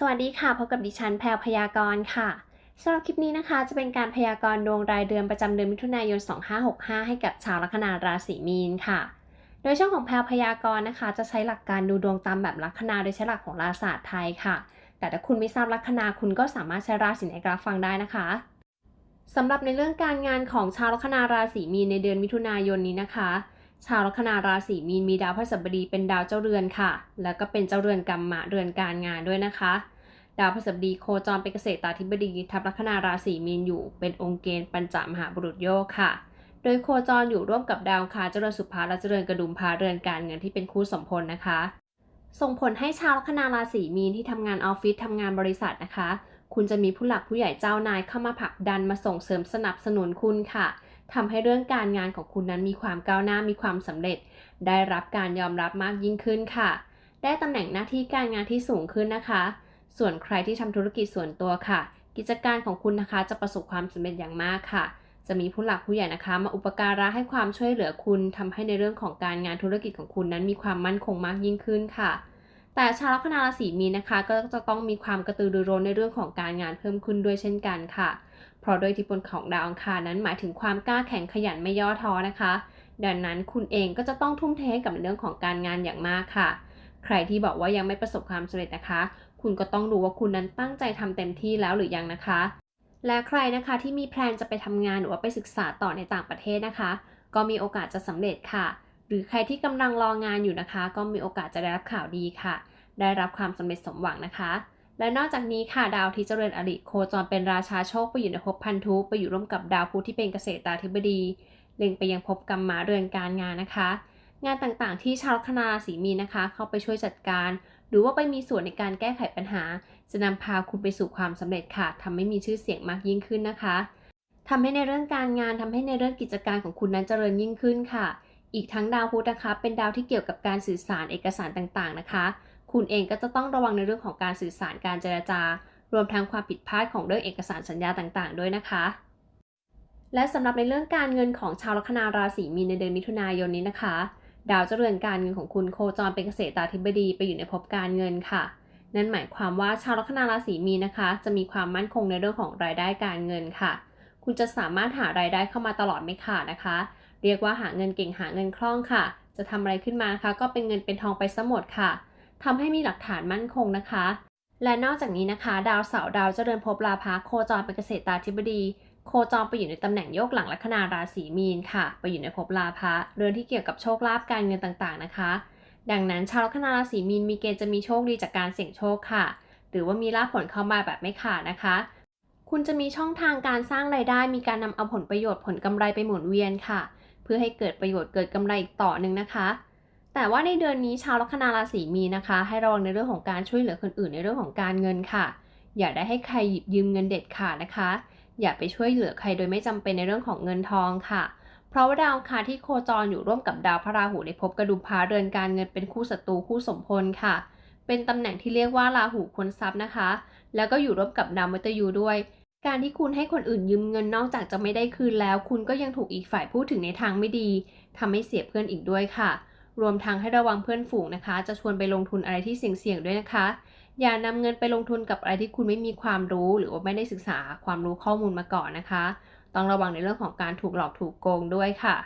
สวัสดีค่ะพบกับดิฉันแพรวพยากรณ์ค่ะสำหรับคลิปนี้นะคะ จะเป็นการพยากรณ์ดวงรายเดือนประจำเดือนมิถุนายน 2565 ให้กับชาวลัคนาราศีมีนค่ะ โดยช่องของแพรวพยากรณ์นะคะ จะใช้หลักการดูดวงตามแบบลัคนาโดยใช้หลักของราศาสตร์ไทยค่ะ แต่ถ้าคุณไม่ทราบลัคนาคุณก็สามารถใช้ราศีในกราฟฟังได้นะคะสำหรับในเรื่องการงานของชาวลัคนาราศีมีนในเดือนมิถุนายนนี้นะคะ ชาวลัคนาราศีมีนมีดาวพฤหัสบดีเป็นดาวเจ้าเรือนค่ะ แล้วก็เป็นเจ้าเรือนกรรมะเรือนการงานด้วยนะคะ ดาวพฤหัสบดีโคจรเป็นเกษตราธิบดีทับลัคนาราศีมีนอยู่ เป็นองค์เกณฑ์ปัญจมหาบุรุษโยกค่ะ โดยโคจรอยู่ร่วมกับดาวคารเจริญสุภาและเจริญกระดุมพาเรือนการเงินที่เป็นคู่สมพลนะคะ ส่งผลให้ชาวลัคนาราศีมีนที่ทำงานออฟฟิศทำงานบริษัทนะคะ คุณจะมีผู้หลักผู้ใหญ่เจ้านายเข้ามาผลักดันมาส่งเสริมสนับสนุนคุณค่ะ ทำให้เรื่องการงานของคุณนั้นมีความก้าวหน้ามีความสำเร็จ ได้รับการยอมรับมากยิ่งขึ้นค่ะ ได้ตำแหน่งหน้าที่การงานที่สูงขึ้นนะคะ ส่วนใครที่ทำธุรกิจส่วนตัวค่ะ กิจการของคุณนะคะจะประสบความสำเร็จอย่างมากค่ะ จะมีผู้หลักผู้ใหญ่นะคะ มาอุปการะให้ความช่วยเหลือคุณทำให้ในเรื่องของการงานธุรกิจของคุณนั้นมีความมั่นคงมากยิ่งขึ้นค่ะแต่ชาวลัคนาราศีมีนนะคะ ก็จะต้องมีความกระตือรือร้นในเรื่องของการงานเพิ่มขึ้นด้วยเช่นกันค่ะเราะโดยอิทธิพลของดาวอังคารนั้นหมายถึงความกล้าแข็งขยันไม่ย่อท้อนะคะ ดังนั้นคุณเองก็จะต้องทุ่มเทกับเรื่องของการงานอย่างมากค่ะ ใครที่บอกว่ายังไม่ประสบความสำเร็จนะคะ คุณก็ต้องดูว่าคุณนั้นตั้งใจทำเต็มที่แล้วหรือยังนะคะ และใครนะคะที่มีแพลนจะไปทำงานหรือว่าไปศึกษาต่อในต่างประเทศนะคะ ก็มีโอกาสจะสำเร็จค่ะ หรือใครที่กำลังรองานอยู่นะคะ ก็มีโอกาสจะได้รับข่าวดีค่ะ ได้รับความสำเร็จสมหวังนะคะ และนอกจากนี้ค่ะดาวที่เจริญอริโคจรเป็นราชาโชคไปอยู่ในภพพันธุไปอยู่ร่วมกับดาวพุธที่เป็นเกษตราธิบดีเล็งไปยังภพกรรมะเรือนการงานนะคะ งานต่างๆที่ชาวคนาราศีมีนะคะ เข้าไปช่วยจัดการ หรือว่าไปมีส่วนในการแก้ไขปัญหา จะนำพาคุณไปสู่ความสำเร็จค่ะทำให้มีชื่อเสียงมากยิ่งขึ้นนะคะทำให้ในเรื่องการงานทำให้ในเรื่องกิจการของคุณนั้นเจริญยิ่งขึ้นค่ะ อีกทั้งดาวพุธนะคะเป็นดาวที่เกี่ยวกับการสื่อสารเอกสารต่างๆนะคะ คุณเองก็จะต้องระวังในเรื่องของการสื่อสารการเจรจา รวมทั้งความผิดพลาดของเรื่องเอกสารสัญญาต่างๆ ด้วยนะคะ และสำหรับในเรื่องการเงินของชาวลัคนาราศีมีนในเดือนมิถุนายนนี้นะคะ ดาวเจริญการเงินของคุณโคจรเป็นเกษตราธิบดีไปอยู่ในภพการเงินค่ะ นั่นหมายความว่าชาวลัคนาราศีมีนนะคะ จะมีความมั่นคงในเรื่องของรายได้การเงินค่ะ คุณจะสามารถหารายได้เข้ามาตลอดไม่ขาดนะคะ เรียกว่าหาเงินเก่งหาเงินคล่องค่ะ จะทำอะไรขึ้นมานะคะ ก็เป็นเงินเป็นทองไปซะหมดค่ะ ทำให้มีหลักฐานมั่นคงนะคะ และนอกจากนี้นะคะ ดาวเสาร์ดาวเจริญภพลาภะโคจรเป็นเกษตราธิบดี โคจรไปอยู่ในตำแหน่งโยกหลังลัคนาราศีมีนค่ะ ไปอยู่ในภพลาภะเรือนที่เกี่ยวกับโชคลาภการเงินต่างๆนะคะ ดังนั้นชาวลัคนาราศีมีนมีเกณฑ์จะมีโชคดีจากการเสี่ยงโชคค่ะ หรือว่ามีลาภผลเข้ามาแบบไม่ขาดนะคะคุณจะมีช่องทางการสร้างรายได้ มีการนำเอาผลประโยชน์ผลกำไรไปหมุนเวียนค่ะ เพื่อให้เกิดประโยชน์เกิดกำไรอีกต่อหนึ่งนะคะ แต่ว่าในเดือนนี้ชาวลัคนาราศีมีนะคะ ให้ระวังในเรื่องของการช่วยเหลือคนอื่นในเรื่องของการเงินค่ะ อย่าได้ให้ใครหยิบยืมเงินเด็ดขาดนะคะ อย่าไปช่วยเหลือใครโดยไม่จำเป็นในเรื่องของเงินทองค่ะ เพราะว่าดาวคาที่โคจรอยู่ร่วมกับดาวพระราหูในภพกระดุมพาเรือนการเงินเป็นคู่ศัตรูคู่สมพลค่ะ เป็นตำแหน่งที่เรียกว่าราหูคนทรัพย์นะคะ แล้วก็อยู่ร่วมกับดาวมฤตยูด้วย การที่คุณให้คนอื่นยืมเงินนอกจากจะไม่ได้คืนแล้ว คุณก็ยังถูกอีกฝ่ายพูดถึงในทางไม่ดีทำให้เสียเพื่อนอีกด้วยค่ะ รวมทั้งให้ระวังเพื่อนฝูงนะคะ จะชวนไปลงทุนอะไรที่เสี่ยงๆด้วยนะคะ อย่านำเงินไปลงทุนกับอะไรที่คุณไม่มีความรู้ หรือว่าไม่ได้ศึกษาความรู้ข้อมูลมาก่อนนะคะ ต้องระวังในเรื่องของการถูกหลอกถูกโกงด้วยค่ะ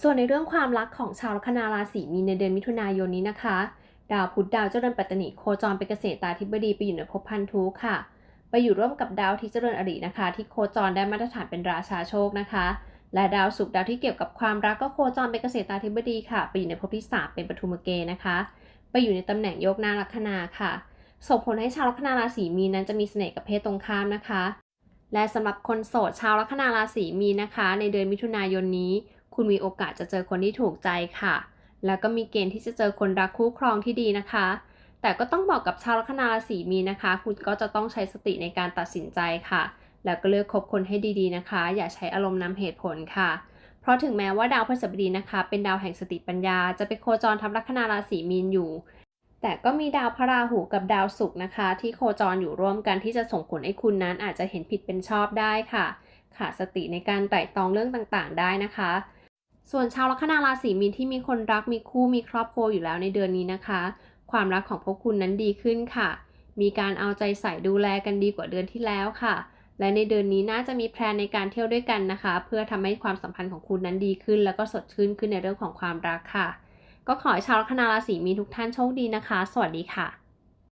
ส่วนในเรื่องความรักของชาวลัคนาราศีมีนในเดือนมิถุนายนนี้นะคะ ดาวพุธดาวเจริญปัตตนิโคจรเป็นเกษตรตาธิบดีไปอยู่ในภพพันธุค่ะ ไปอยู่ร่วมกับดาวที่เจริญอรินะคะ ที่โคจรได้มาตรฐานเป็นราชาโชคนะคะ และดาวศุกร์ดาวที่เกี่ยวกับความรักก็โคจรเป็นเกษตราธิบดีค่ะ ไปอยู่ในภพที่สามเป็นปฐุมเกณฑ์นะคะ ไปอยู่ในตำแหน่งโยกหน้าลัคนาค่ะ ส่งผลให้ชาวลัคนาราศีมีนนั้นจะมีเสน่ห์กับเพศตรงข้ามนะคะ และสำหรับคนโสดชาวลัคนาราศีมีนนะคะ ในเดือนมิถุนายนนี้ คุณมีโอกาสจะเจอคนที่ถูกใจค่ะ แล้วก็มีเกณฑ์ที่จะเจอคนรักคู่ครองที่ดีนะคะ แต่ก็ต้องบอกกับชาวลัคนาราศีมีนนะคะ คุณก็จะต้องใช้สติในการตัดสินใจค่ะ แล้วก็เลือกคบคนให้ดีๆนะคะ อย่าใช้อารมณ์นำเหตุผลค่ะ เพราะถึงแม้ว่าดาวพฤหัสบดีนะคะ เป็นดาวแห่งสติปัญญา จะไปโคจรทับลัคนาราศีมีนอยู่ แต่ก็มีดาวพระราหูกับดาวศุกร์นะคะ ที่โคจรอยู่ร่วมกันที่จะส่งผลให้คุณนั้นอาจจะเห็นผิดเป็นชอบได้ค่ะ ขาดสติในการไต่ตองเรื่องต่างๆ ได้นะคะ ส่วนชาวลัคนาราศีมีนที่มีคนรักมีคู่มีครอบครัวอยู่แล้วในเดือนนี้นะคะ ความรักของพวกคุณนั้นดีขึ้นค่ะ มีการเอาใจใส่ดูแลกันดีกว่าเดือนที่แล้วค่ะ และในเดือนนี้น่าจะมีแพลนในการเที่ยวด้วยกันนะคะ เพื่อทำให้ความสัมพันธ์ของคุณนั้นดีขึ้น แล้วก็สดชื่นขึ้นในเรื่องของความรักค่ะ ก็ขอให้ชาวลัคนาราศีมีนทุกท่านโชคดีนะคะ สวัสดีค่ะ